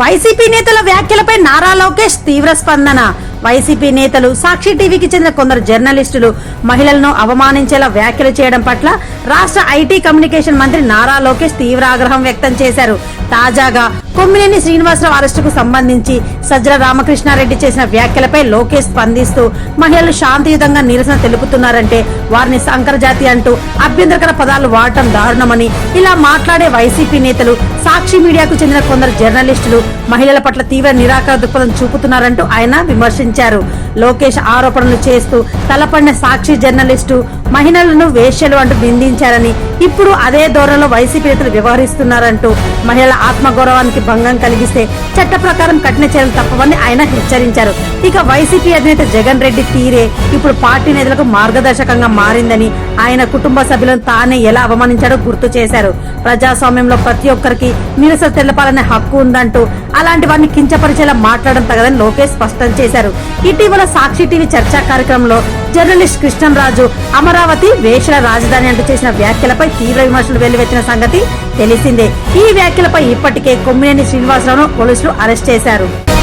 YCP నేతల వ్యాఖ్యలపై నారా లోకేష్ తీవ్ర స్పందన. వైసీపీ నేతలు సాక్షి టీవీకి చెందిన కొందరు జర్నలిస్టులు మహిళలను అవమానించేలా వ్యాఖ్యలు చేయడం పట్ల రాష్ట్ర ఐటీ కమ్యూనికేషన్ మంత్రి నారా లోకేష్ తీవ్ర ఆగ్రహం వ్యక్తం చేశారు. తాజాగా కొమ్మినేని శ్రీనివాసరావు అరెస్టుకు సంబంధించి సజ్జల రామకృష్ణారెడ్డి చేసిన వ్యాఖ్యలపై లోకేష్ స్పందిస్తూ మహిళలు శాంతియుతంగా నిరసన తెలుపుతున్నారంటే వారిని సంకరజాతి అంటూ అభ్యంతరకర పదాలు వాడటం దారుణమని ఇలా మాట్లాడే వైసీపీ నేతలు సాక్షి మీడియాకు చెందిన కొందరు జర్నలిస్టులు మహిళల పట్ల తీవ్ర నిరాకరణ దృక్పథం చూపుతున్నారంటూ ఆయన విమర్శించారు. లోకేష్ ఆరోపణలు చేస్తూ తలపడిన సాక్షి జర్నలిస్టు మహిళలను వేశ్యలు అంటూ నిందించారని ఇప్పుడు అదే ధోరణిలో వైసీపీ నేతలు వ్యవహరిస్తున్నారంటూ మహిళల ఆత్మగౌరవానికి భంగం కలిగిస్తే చట్ట ప్రకారం కఠిన చర్యలు తప్పవని ఆయన హెచ్చరించారు. ఇక వైసీపీ అధినేత జగన్ రెడ్డి తీరే ఇప్పుడు పార్టీ నేతలకు మార్గదర్శకంగా మారిందని ఆయన కుటుంబ సభ్యులను తానే ఎలా అవమానించాడో గుర్తు చేశారు. ప్రజాస్వామ్యంలో ప్రతి ఒక్కరికి నిరసన తెలపాలనే హక్కు ఉందంటూ అలాంటి వారిని కించపరిచేలా మాట్లాడడం తగదని లోకేష్ స్పష్టం చేశారు. ఇటీవల సాక్షి టీవీ చర్చా కార్యక్రమంలో జర్నలిస్ట్ కృష్ణంరాజు. అమరావతి వేషల రాజధాని అంటూ చేసిన వ్యాఖ్యలపై తీవ్ర విమర్శలు వెల్లువెత్తిన సంగతి తెలిసిందే. ఈ వ్యాఖ్యలపై ఇప్పటికే కొమ్మినేని శ్రీనివాసరావును పోలీసులు అరెస్ట్ చేశారు.